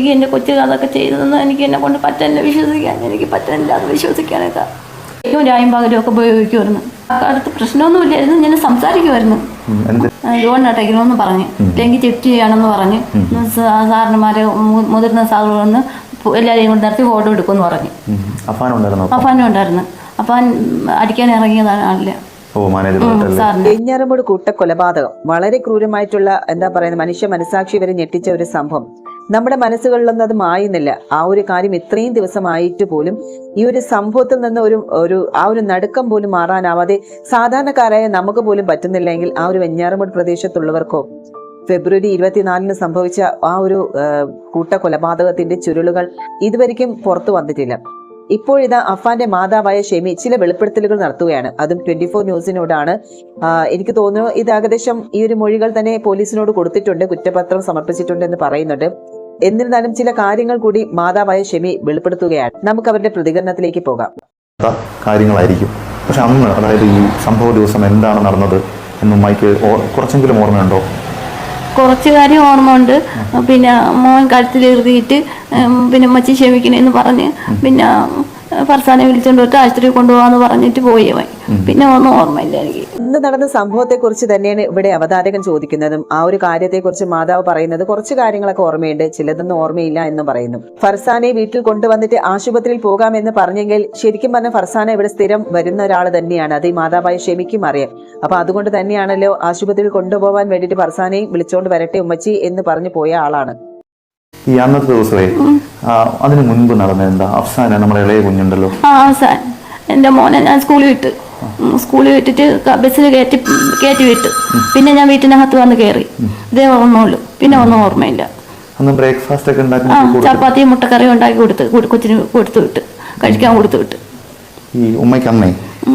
എനിക്ക് എന്റെ കൊച്ചു അതൊക്കെ ചെയ്തതെന്ന് എനിക്ക് എന്നെ കൊണ്ട് പറ്റുന്നില്ല വിശ്വസിക്കാൻ എനിക്ക് പറ്റില്ല അത് വിശ്വസിക്കാനൊക്കെ. ഏറ്റവും രായും പകലും ഒക്കെ ഉപയോഗിക്കുമായിരുന്നു. അടുത്ത് പ്രശ്നമൊന്നുമില്ലായിരുന്നു ഞാൻ സംസാരിക്കുമായിരുന്നു. ലോൺ അടയ്ക്കണമെന്ന് പറഞ്ഞ്. ഇല്ലെങ്കിൽ ചെക്ക് ചെയ്യണമെന്ന് പറഞ്ഞ്. സാറിന്മാരെ മുതിർന്ന സാറുകൾ വന്ന് എല്ലാവരെയും കൊണ്ട് നിർത്തി ഫോട്ടോ എടുക്കുമെന്ന് പറഞ്ഞു. അപ്പാനും ഉണ്ടായിരുന്നു അപ്പാൻ അടിക്കാൻ ഇറങ്ങിയതാണ് ആളില്ല. ഇഞ്ഞാറമ്പൂട് കൂട്ടക്കൊലപാതകം. വളരെ ക്രൂരമായിട്ടുള്ള എന്താ പറയുന്നത് മനുഷ്യ മനസാക്ഷി വരെ ഞെട്ടിച്ച ഒരു സംഭവം. നമ്മുടെ മനസ്സുകളിലൊന്നും അത് മായുന്നില്ല. ആ ഒരു കാര്യം ഇത്രയും ദിവസമായിട്ട് പോലും ഈ ഒരു സംഭവത്തിൽ നിന്ന് ഒരു ഒരു ആ ഒരു നടുക്കം പോലും മാറാനാവാതെ സാധാരണക്കാരായ നമുക്ക് പോലും പറ്റുന്നില്ലെങ്കിൽ ആ ഒരു വെഞ്ഞാറമൂട് പ്രദേശത്തുള്ളവർക്കോ ഫെബ്രുവരി ഇരുപത്തിനാലിന് സംഭവിച്ച ആ ഒരു കൂട്ട കൊലപാതകത്തിന്റെ ചുരുളുകൾ ഇതുവരെയ്ക്കും പുറത്തു വന്നിട്ടില്ല. ഇപ്പോഴിതാ അഫാന്റെ മാതാവായ ഷെമി ചില വെളിപ്പെടുത്തലുകൾ നടത്തുകയാണ്. അതും ട്വന്റി ഫോർ ന്യൂസിനോടാണ് എനിക്ക് തോന്നുന്നു ഇത് ഏകദേശം ഈ ഒരു മൊഴികൾ തന്നെ പോലീസിനോട് കൊടുത്തിട്ടുണ്ട് കുറ്റപത്രം സമർപ്പിച്ചിട്ടുണ്ട് എന്ന് പറയുന്നുണ്ട്. എന്നിരുന്നാലും ചില കാര്യങ്ങൾ കൂടി മാതാവായ ഷെമി വെളിപ്പെടുത്തുകയാണ്. നമുക്ക് അവരുടെ പ്രതികരണത്തിലേക്ക് പോകാം. കാര്യങ്ങളായിരിക്കും. പക്ഷെ അന്ന് അതായത് ഈ സംഭവ ദിവസം എന്താണ് നടന്നത് എന്ന് ഉമ്മയ്ക്ക് കുറച്ചെങ്കിലും ഓർമ്മയുണ്ടോ? കുറച്ച് കാര്യം ഓർമ്മ ഉണ്ട് പിന്നെ മോൻ കഴുത്തിലെഴുതിയിട്ട് പിന്നെ മച്ചി ക്ഷമിക്കണേന്ന് പറഞ്ഞ് പിന്നെ ഫർസാനെ വിളിച്ചുകൊണ്ട് പോയിട്ട് ആശുപത്രി കൊണ്ടുപോകാന്ന് പറഞ്ഞിട്ട് പോയി അവൻ. പിന്നെ ഒന്നും ഓർമ്മയില്ല എനിക്ക് ഇന്ന് നടന്ന സംഭവത്തെ കുറിച്ച് തന്നെയാണ് ഇവിടെ അവതാരകൻ ചോദിക്കുന്നതും ആ ഒരു കാര്യത്തെ കുറിച്ച് മാതാവ് പറയുന്നത് കുറച്ച് കാര്യങ്ങളൊക്കെ ഓർമ്മയുണ്ട് ചിലതൊന്നും ഓർമ്മയില്ല എന്ന് പറയുന്നു. ഫർസാനെ വീട്ടിൽ കൊണ്ടുവന്നിട്ട് ആശുപത്രിയിൽ പോകാമെന്ന് പറഞ്ഞെങ്കിൽ ശരിക്കും പറഞ്ഞ ഫർസാന ഇവിടെ സ്ഥിരം വരുന്ന ഒരാൾ തന്നെയാണ് അത് ഈ മാതാവായ ക്ഷമിക്കും അറിയാം അപ്പൊ അതുകൊണ്ട് തന്നെയാണല്ലോ ആശുപത്രിയിൽ കൊണ്ടുപോകാൻ വേണ്ടിയിട്ട് ഫർസാനെയും വിളിച്ചോണ്ട് വരട്ടെ ഉമ്മച്ചി എന്ന് പറഞ്ഞു പോയ ആളാണ്. ഈ അന്നത്തെ ദിവസമേ അതിനു മുൻപ് നടന്ന എന്താ? അഫ്സാന നമ്മുടെ ഇളയ കുഞ്ഞുണ്ടല്ലോ. ആ എന്റെ മോനെ ഞാൻ സ്കൂളിൽ വിട്ടു. ഉം, സ്കൂളിൽ വിട്ടിട്ട് ബസ്സിൽ കയറ്റി കയറ്റി വിട്ടു. പിന്നെ ഞാൻ വീട്ടിനകത്ത് വന്ന് കയറി. ഇതേ ഓർമ്മയുള്ളൂ പിന്നെ ഒന്നും ഓർമ്മയില്ല. അന്ന് ബ്രേക്ക്ഫാസ്റ്റ് ഒക്കെ ആ ഉണ്ടാക്കി കൊടുത്തു? ചപ്പാത്തിയും മുട്ടക്കറിയും ഉണ്ടാക്കി കൊടുത്ത് കൊച്ചിന് കൊടുത്തു വിട്ട്. കഴിക്കാൻ കൊടുത്തു വിട്ട്. ഈ ഉമ്മയ്ക്കമ്മേ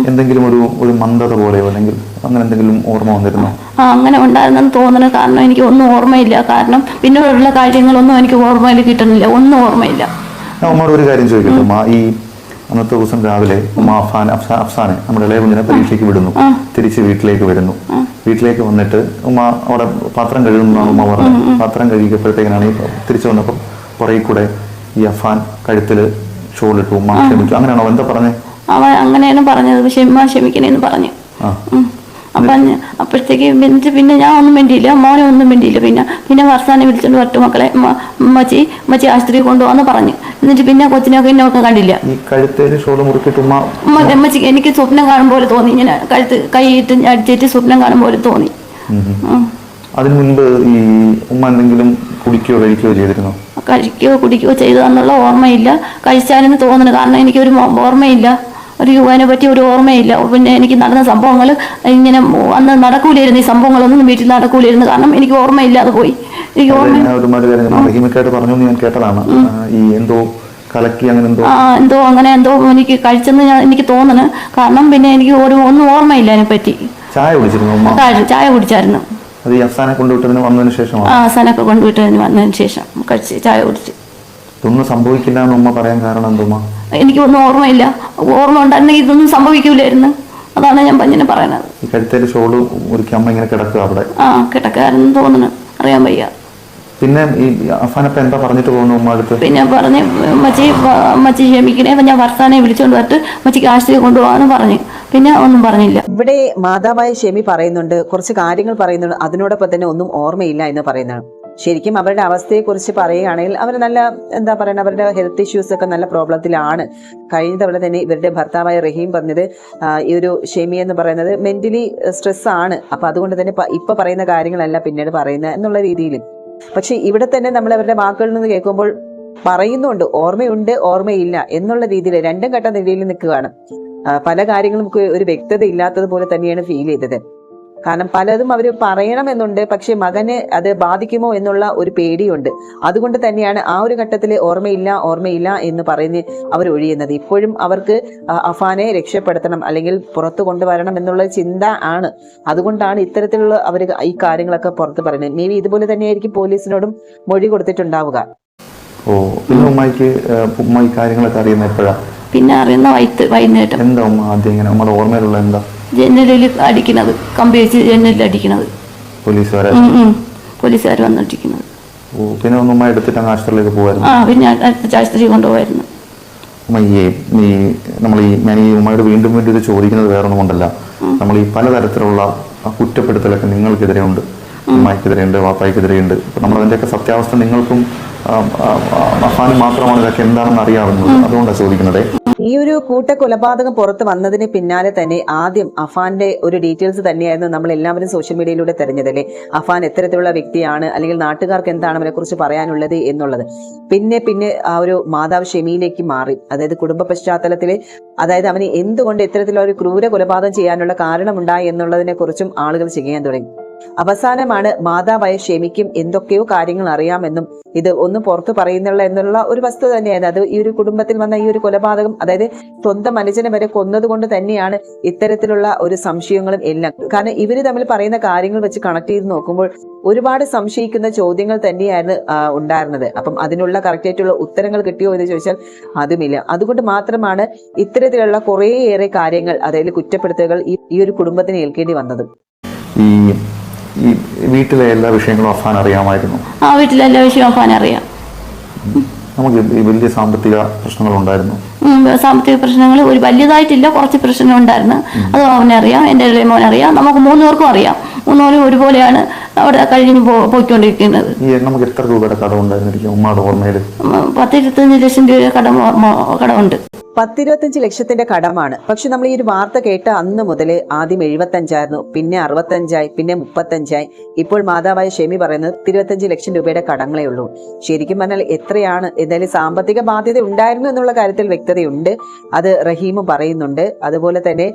എന്തെങ്കിലും ഒരു ഒരു മന്ദത പോലെയോ അല്ലെങ്കിൽ അങ്ങനെ എന്തെങ്കിലും ഓർമ്മ വന്നിരുന്നോ? ആ അങ്ങനെ ഉണ്ടായിരുന്നെന്ന് തോന്നുന്ന കാരണം എനിക്ക് ഒന്നും ഓർമ്മയില്ല. കാരണം പിന്നീടുള്ള കാര്യങ്ങളൊന്നും എനിക്ക് ഓർമ്മയിൽ കിട്ടുന്നില്ല. ഒന്നും ഓർമ്മയില്ല. ഞാൻ ഉമ്മയോട് ഒരു കാര്യം ചോദിക്കട്ടെ ഉമ്മ. ഈ അന്നത്തെ ദിവസം രാവിലെ ഉമ്മ അഫാൻ അഫ്സാ അഫ്സാനെ നമ്മുടെ ഇളയ കുഞ്ഞിനെ പരീക്ഷയ്ക്ക് വിടുന്നു. തിരിച്ച് വീട്ടിലേക്ക് വരുന്നു. വീട്ടിലേക്ക് വന്നിട്ട് ഉമ്മ അവിടെ പാത്രം കഴുകുന്നതാണ് ഉമ്മ പറഞ്ഞത്. പാത്രം കഴുകിയപ്പോഴത്തേക്കാണ് ഈ തിരിച്ചു വന്നപ്പോൾ പുറകെ കൂടെ ഈ അഫാൻ കഴുത്തിൽ ഷോളിട്ടു ഉമ്മ ക്ഷമിച്ചു. അങ്ങനെയാണോ? എന്താ പറഞ്ഞേ? അവൻ അങ്ങനെയാണ് പറഞ്ഞത്. ക്ഷമ ക്ഷമിക്കണേന്ന് പറഞ്ഞു. അപ്പൊ അപ്പോഴത്തേക്ക് പിന്നെ പിന്നെ ഞാൻ ഒന്നും വേണ്ടിയില്ല മോനെ ഒന്നും വേണ്ടിയില്ല പിന്നെ പിന്നെ വർഷാനെ വിളിച്ചോണ്ട് പറ്റു മക്കളെ. മച്ചി മച്ചി ആശുപത്രി കൊണ്ടുപോകാന്ന് പറഞ്ഞു. എന്നിട്ട് പിന്നെ കൊച്ചിനൊക്കെ കണ്ടില്ല. മുറുക്കിയിട്ട് ഉമ്മ ഉമ്മ- ഉമ്മച്ചിക്ക് എനിക്ക് സ്വപ്നം കാണും പോലെ തോന്നി. ഇങ്ങനെ കഴുത്ത് കൈയിട്ട് അടിച്ചിട്ട് സ്വപ്നം കാണും പോലെ തോന്നി. അതിനു മുൻപ് ഈ ഉമ്മ എന്തെങ്കിലും കുടിക്കുകയോ കഴിക്കുകയോ ചെയ്തിരുന്നോ? കഴിക്കുകയോ കുടിക്കുകയോ ചെയ്തതെന്നുള്ള ഓർമ്മയില്ല. കഴിച്ചാലെന്ന് തോന്നുന്നു കാരണം എനിക്കൊരു ഓർമ്മയില്ല. ഒരു യുവാനെ പറ്റി ഒരു ഓർമ്മയില്ല. പിന്നെ എനിക്ക് നടന്ന സംഭവങ്ങൾ ഇങ്ങനെ അന്ന് നടക്കൂലായിരുന്നു. ഈ സംഭവങ്ങളൊന്നും വീട്ടിൽ നടക്കൂലായിരുന്നു. കാരണം എനിക്ക് ഓർമ്മയില്ലാതെ പോയി. എനിക്ക് അതെ, ഓർമ്മ ഒരുപാട് കാര്യങ്ങൾ പറഞ്ഞു ഞാൻ കേട്ടതാണ്. ഈ എന്തോ കലക്കി അങ്ങനെ എന്തോ. എന്തോ അങ്ങനെ എന്തോ എനിക്ക് കഴിച്ചെന്ന് ഞാൻ എനിക്ക് തോന്നുന്നു കാരണം പിന്നെ എനിക്ക് ഒരു ഒന്നും ഓർമ്മയില്ല ചായ കുടിച്ചിരുന്നു ഉമ്മ? കാ- ചായ കുടിച്ചായിരുന്നു. അത് ഈ അഫ്സാനെ കൊണ്ടുവിട്ടതിന് വന്നതിന് ആ കൊണ്ടുവിട്ട് വന്നതിന് ശേഷം കഴിച്ച് ചായ കുടിച്ച്. ഇതൊന്നും സംഭവിക്കില്ല എന്ന് ഉമ്മ പറയാൻ കാരണം എന്തുമ്മ? എനിക്കൊന്നും ഓർമ്മയില്ല. ഓർമ്മ ഉണ്ടായിരുന്നെങ്കിൽ ഇതൊന്നും സംഭവിക്കൂലായിരുന്നു. അതാണ് ഞാൻ പഞ്ഞിനെ പറയുന്നത് കഴുത്തേൽ ഷോൾ ഒരുക്കി അമ്മ ഇങ്ങനെ കിടക്കുക അവിടെ. ആ കിടക്കാരെന്ന് തോന്നുന്നു. അറിയാൻ വയ്യ. പിന്നെ ഈ അഫാനപ്പ എന്താ പറഞ്ഞിട്ട് പോകുന്നു ഉമ്മ അടുത്ത്? പിന്നെ പറഞ്ഞ് മച്ചി മച്ചി ക്ഷമിക്കണേ. ഞാൻ വർത്താനെ വിളിച്ചോണ്ട് വന്നിട്ട് മച്ചിക്ക് ആശുപത്രി കൊണ്ടുപോകാന്ന് പറഞ്ഞു. പിന്നെ ഒന്നും പറഞ്ഞില്ല. ഇവിടെ മാതാവായ ഷെമി പറയുന്നുണ്ട്. കുറച്ച് കാര്യങ്ങൾ പറയുന്നുണ്ട്. അതിനോടൊപ്പം തന്നെ ഒന്നും ഓർമ്മയില്ല എന്ന് പറയുന്നതാണ്. ശരിക്കും അവരുടെ അവസ്ഥയെക്കുറിച്ച് പറയുകയാണെങ്കിൽ അവർ നല്ല എന്താ പറയുക അവരുടെ ഹെൽത്ത് ഇഷ്യൂസ് ഒക്കെ നല്ല പ്രോബ്ലത്തിലാണ്. കഴിഞ്ഞ തവണ തന്നെ ഇവരുടെ ഭർത്താവായ റഹീം പറഞ്ഞത് ഈ ഒരു ഷെമി എന്ന് പറയുന്നത് മെന്റലി സ്ട്രെസ് ആണ്. അപ്പൊ അതുകൊണ്ട് തന്നെ ഇപ്പൊ പറയുന്ന കാര്യങ്ങളല്ല പിന്നീട് പറയുന്നത് എന്നുള്ള രീതിയിൽ പക്ഷെ ഇവിടെ തന്നെ നമ്മൾ അവരുടെ വാക്കുകളിൽ നിന്ന് കേൾക്കുമ്പോൾ പറയുന്നുണ്ട് ഓർമ്മയുണ്ട് ഓർമ്മയില്ല എന്നുള്ള രീതിയിൽ രണ്ടും ഘട്ട നിലയിൽ നിൽക്കുകയാണ്. പല കാര്യങ്ങളും ഒരു വ്യക്തത ഇല്ലാത്തതുപോലെ തന്നെയാണ് ഫീൽ ചെയ്തത്. കാരണം പലതും അവർ പറയണമെന്നുണ്ട് പക്ഷെ മകന് അത് ബാധിക്കുമോ എന്നുള്ള ഒരു പേടിയുണ്ട്. അതുകൊണ്ട് തന്നെയാണ് ആ ഒരു ഘട്ടത്തിൽ ഓർമ്മയില്ല ഓർമ്മയില്ല എന്ന് പറഞ്ഞ് അവർ ഒഴിയുന്നത്. ഇപ്പോഴും അവർക്ക് അഫാനെ രക്ഷപ്പെടുത്തണം അല്ലെങ്കിൽ പുറത്തു കൊണ്ടുവരണം എന്നുള്ള ചിന്ത ആണ്. അതുകൊണ്ടാണ് ഇത്തരത്തിലുള്ള അവർ ഈ കാര്യങ്ങളൊക്കെ പുറത്ത് പറയുന്നത്. മേ ബി ഇതുപോലെ തന്നെയായിരിക്കും പോലീസിനോടും മൊഴി കൊടുത്തിട്ടുണ്ടാവുക. ഓ പിന്നെ ഉമ്മയ്ക്ക് ഏഹ്, ഉമ്മ ഈ കാര്യങ്ങളൊക്കെ അറിയുന്ന പിന്നെ വൈകുന്നേരം. എന്താ ഉമ്മ ആദ്യം ഇങ്ങനെ? നമ്മുടെ ഓർമ്മയിലുള്ള എന്താ? ജനലിൽ അടിക്കുന്നത് കമ്പി വെച്ച് ജനലിൽ അടിക്കുന്നത് പോലീസുകാരെ. പോലീസുകാർ വന്നിട്ടിരിക്കുന്നത് പിന്നെ ഒന്ന് ഉമ്മ എടുത്തിട്ട് ആശുപത്രിയിലേക്ക് പോകുമായിരുന്നു ആ പിന്നെ അടുത്ത ആശുപത്രി കൊണ്ടുപോയിരുന്നു ഉമ്മ ഈ നമ്മൾ ഈ ഞാൻ ഈ ഉമ്മയോട് വീണ്ടും വീണ്ടും ഇത് ചോദിക്കുന്നത് വേറൊന്നും കൊണ്ടല്ല. നമ്മൾ ഈ പലതരത്തിലുള്ള കുറ്റപ്പെടുത്തലൊക്കെ നിങ്ങൾക്കെതിരെ ഉണ്ട് ഉമ്മയ്ക്കെതിരെ ഉണ്ട് വാപ്പായ്ക്കെതിരെ ഉണ്ട് അപ്പൊ നമ്മൾ അതിന്റെയൊക്കെ സത്യാവസ്ഥ നിങ്ങൾക്കും അഫാനും മാത്രമാണ് ഇതൊക്കെ എന്താണെന്ന് അറിയാവുന്നത്. അതുകൊണ്ടാണ് ചോദിക്കുന്നത്. ഈ ഒരു കൂട്ട കൊലപാതകം പുറത്ത് വന്നതിന് പിന്നാലെ തന്നെ ആദ്യം അഫാന്റെ ഒരു ഡീറ്റെയിൽസ് തന്നെയായിരുന്നു നമ്മൾ എല്ലാവരും സോഷ്യൽ മീഡിയയിലൂടെ തെരഞ്ഞതല്ലേ? അഫാൻ എത്തരത്തിലുള്ള വ്യക്തിയാണ് അല്ലെങ്കിൽ നാട്ടുകാർക്ക് എന്താണ് അവരെ കുറിച്ച് പറയാനുള്ളത് എന്നുള്ളത്. പിന്നെ പിന്നെ ആ ഒരു മാതാവ് ഷെമിയിലേക്ക് മാറി. അതായത് കുടുംബ പശ്ചാത്തലത്തിൽ അതായത് അവന് എന്തുകൊണ്ട് ഇത്തരത്തിലുള്ള ഒരു ക്രൂര കൊലപാതകം ചെയ്യാനുള്ള കാരണമുണ്ടായി എന്നുള്ളതിനെ കുറിച്ചും ആളുകൾ ചെയ്യാൻ തുടങ്ങി. അവസാനമാണ് മാതാവായ ഷെമിക്കും എന്തൊക്കെയോ കാര്യങ്ങൾ അറിയാമെന്നും ഇത് ഒന്ന് പുറത്തു പറയുന്നുള്ള എന്നുള്ള ഒരു വസ്തു തന്നെയാണ് അത് ഈ ഒരു കുടുംബത്തിൽ വന്ന ഈ ഒരു കൊലപാതകം അതായത് സ്വന്തം മനുഷ്യനെ വരെ കൊന്നതുകൊണ്ട് തന്നെയാണ് ഇത്തരത്തിലുള്ള ഒരു സംശയങ്ങളും എല്ലാം. കാരണം ഇവർ തമ്മിൽ പറയുന്ന കാര്യങ്ങൾ വെച്ച് കണക്ട് ചെയ്ത് നോക്കുമ്പോൾ ഒരുപാട് സംശയിക്കുന്ന ചോദ്യങ്ങൾ തന്നെയായിരുന്നു ഉണ്ടായിരുന്നത്. അപ്പം അതിനുള്ള കറക്റ്റ് ആയിട്ടുള്ള ഉത്തരങ്ങൾ കിട്ടിയോ എന്ന് ചോദിച്ചാൽ അതുമില്ല. അതുകൊണ്ട് മാത്രമാണ് ഇത്തരത്തിലുള്ള കുറേയേറെ കാര്യങ്ങൾ അതായത് കുറ്റപ്പെടുത്തലുകൾ ഈ ഈ ഒരു കുടുംബത്തിന് ഏൽക്കേണ്ടി വന്നത്. ഈ വീട്ടിലെ എല്ലാ വിഷയങ്ങളും അഫാൻ അറിയാമായിരുന്നു. ആ വീട്ടിലെ എല്ലാ വിഷയവും അഫാൻ അറിയാം. നമുക്ക് ഈ വലിയ സാമ്പത്തിക പ്രശ്നങ്ങൾ ഉണ്ടായിരുന്നു സാമ്പത്തിക പ്രശ്നങ്ങൾ ഒരു വലിയതായിട്ടില്ല കുറച്ച് പ്രശ്നം ഉണ്ടായിരുന്നു അത് അവനറിയാം എന്റെ ഇളയ മോനറിയാം നമുക്ക് മൂന്നുപേർക്കും അറിയാം. മൂന്നുപേരും ഒരുപോലെയാണ് അവിടെ കഴിഞ്ഞ് പോയിക്കൊണ്ടിരിക്കുന്നത്. നമുക്ക് എത്ര രൂപയുടെ കടമുണ്ടായിരുന്നു ഉം, പത്തിരുപത്തഞ്ച് ലക്ഷം രൂപയുടെ കടം കടമുണ്ട്. പത്തിരുപത്തഞ്ച് ലക്ഷത്തിന്റെ കടമാണ്. പക്ഷെ നമ്മൾ ഈ ഒരു വാർത്ത കേട്ട അന്ന് മുതൽ ആദ്യം എഴുപത്തഞ്ചായിരുന്നു പിന്നെ അറുപത്തഞ്ചായി പിന്നെ മുപ്പത്തഞ്ചായി. ഇപ്പോൾ മാതാവായ ഷെമി പറയുന്നത് ഇരുപത്തഞ്ച് ലക്ഷം രൂപയുടെ കടങ്ങളേ ഉള്ളൂ. ശരിക്കും പറഞ്ഞാൽ എത്രയാണ്? എന്തായാലും സാമ്പത്തിക ബാധ്യത ഉണ്ടായിരുന്നു എന്നുള്ള കാര്യത്തിൽ വ്യക്തതയുണ്ട്. അത് റഹീമും പറയുന്നുണ്ട്. അതുപോലെ തന്നെ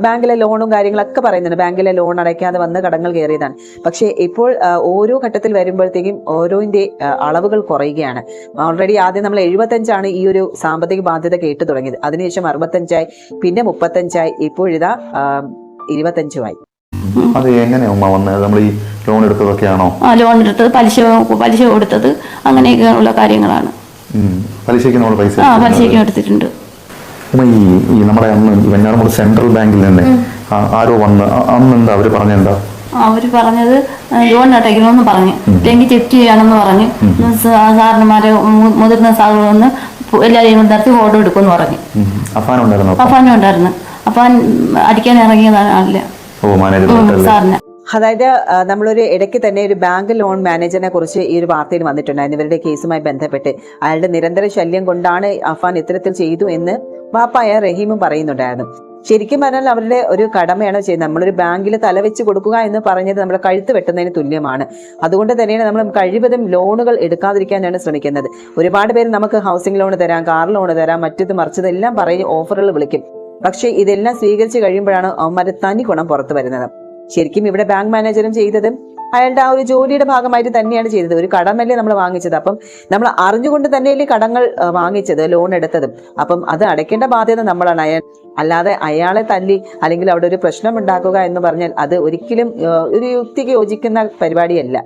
ബാങ്കിലെ ലോണും കാര്യങ്ങളൊക്കെ പറയുന്നുണ്ട്. ബാങ്കിലെ ലോൺ അടയ്ക്കാതെ വന്ന് കടങ്ങൾ കയറിയതാണ്. പക്ഷേ ഇപ്പോൾ ഓരോ ഘട്ടത്തിൽ വരുമ്പോഴത്തേക്കും ഓരോന്റെ അളവുകൾ കുറയുകയാണ്. ഓൾറെഡി ആദ്യം നമ്മൾ എഴുപത്തഞ്ചാണ് ഈ ഒരു സാമ്പത്തിക ബാധ്യത കേട്ടു തുടങ്ങിയത്. അതിനുശേഷം അറുപത്തഞ്ചായി. പിന്നെ മുപ്പത്തഞ്ചായി. ഇപ്പോഴിതാ ഇരുപത്തഞ്ചുമായി. അത് എങ്ങനെയാ ഉമ്മ വന്നത് നമ്മൾ ഈ ലോൺ എടുത്തതൊക്കെയാണോ? ആ ലോൺ എടുത്തത് പലിശ പലിശ കൊടുത്തത് അങ്ങനെയൊക്കെയുള്ള കാര്യങ്ങളാണ്. പലിശയ്ക്ക് നമ്മൾ പൈസ ആ പലിശയ്ക്ക് എടുത്തിട്ടുണ്ട്. ഉമ്മ ഈ ഈ നമ്മുടെ അന്ന് ഈ വെഞ്ഞാറമൂട് സെൻട്രൽ ബാങ്കിൽ നിന്ന് ആ- ആരോ വന്ന് അന്ന് എന്താ അവർ പറഞ്ഞെന്താ അവർ പറഞ്ഞത് ലോൺ അടയ്ക്കണമെന്ന് പറഞ്ഞു. ഇല്ലെങ്കിൽ ചെക്ക് ചെയ്യണമെന്ന് പറഞ്ഞു. സാറിന്മാരെ മുതിർന്ന സാറുകൾ വന്ന് എല്ലാവരെയും കൊണ്ട് നിർത്തി ഫോട്ടോ എടുക്കുമെന്ന് പറഞ്ഞു. അഫാനും അഫാൻ ഉണ്ടായിരുന്നോ അപ്പാനും ഉണ്ടായിരുന്നു. അപ്പാൻ അടിക്കാൻ ഇറങ്ങിയതല്ല അല്ല. സാറിന്. അതായത് നമ്മളൊരു ഇടയ്ക്ക് തന്നെ ഒരു ബാങ്ക് ലോൺ മാനേജറിനെ കുറിച്ച് ഈ ഒരു വാർത്തയിൽ വന്നിട്ടുണ്ടായിരുന്നു. ഇവരുടെ കേസുമായി ബന്ധപ്പെട്ട്. അയാളുടെ നിരന്തര ശല്യം കൊണ്ടാണ് അഫാൻ ഇത്തരത്തിൽ ചെയ്തു എന്ന് വാപ്പായ റഹീമും പറയുന്നുണ്ടായിരുന്നു. ശരിക്കും പറഞ്ഞാൽ അവരുടെ ഒരു കടമയാണ് ചെയ്യുന്നത്. നമ്മളൊരു ബാങ്കിൽ തലവെച്ച് കൊടുക്കുക എന്ന് പറഞ്ഞത് നമ്മുടെ കഴുത്ത് വെട്ടുന്നതിന് തുല്യമാണ്. അതുകൊണ്ട് തന്നെയാണ് നമ്മൾ കഴിവതും ലോണുകൾ എടുക്കാതിരിക്കാനാണ് ശ്രമിക്കുന്നത്. ഒരുപാട് പേര് നമുക്ക് ഹൗസിംഗ് ലോൺ തരാം കാർ ലോൺ തരാം മറ്റത് മറിച്ചത് എല്ലാം പറഞ്ഞ് ഓഫറുകൾ വിളിക്കും. പക്ഷേ ഇതെല്ലാം സ്വീകരിച്ചു കഴിയുമ്പോഴാണ് അവന്മാരെ തനി ഗുണം പുറത്തു വരുന്നത്. ശരിക്കും ഇവിടെ ബാങ്ക് മാനേജറും ചെയ്തത് അയാളുടെ ആ ഒരു ജോലിയുടെ ഭാഗമായിട്ട് തന്നെയാണ് ചെയ്തത്. ഒരു കടമല്ലേ നമ്മൾ വാങ്ങിച്ചത്. അപ്പം നമ്മൾ അറിഞ്ഞുകൊണ്ട് തന്നെയല്ലേ കടങ്ങൾ വാങ്ങിച്ചത് ലോൺ എടുത്തതും. അപ്പം അത് അടയ്ക്കേണ്ട ബാധ്യത നമ്മളാണ്. അയാൾ അല്ലാതെ അയാളെ തല്ലി അല്ലെങ്കിൽ അവിടെ ഒരു പ്രശ്നം ഉണ്ടാക്കുക എന്ന് പറഞ്ഞാൽ അത് ഒരിക്കലും ഒരു യുക്തിക്ക് യോജിക്കുന്ന പരിപാടിയല്ല.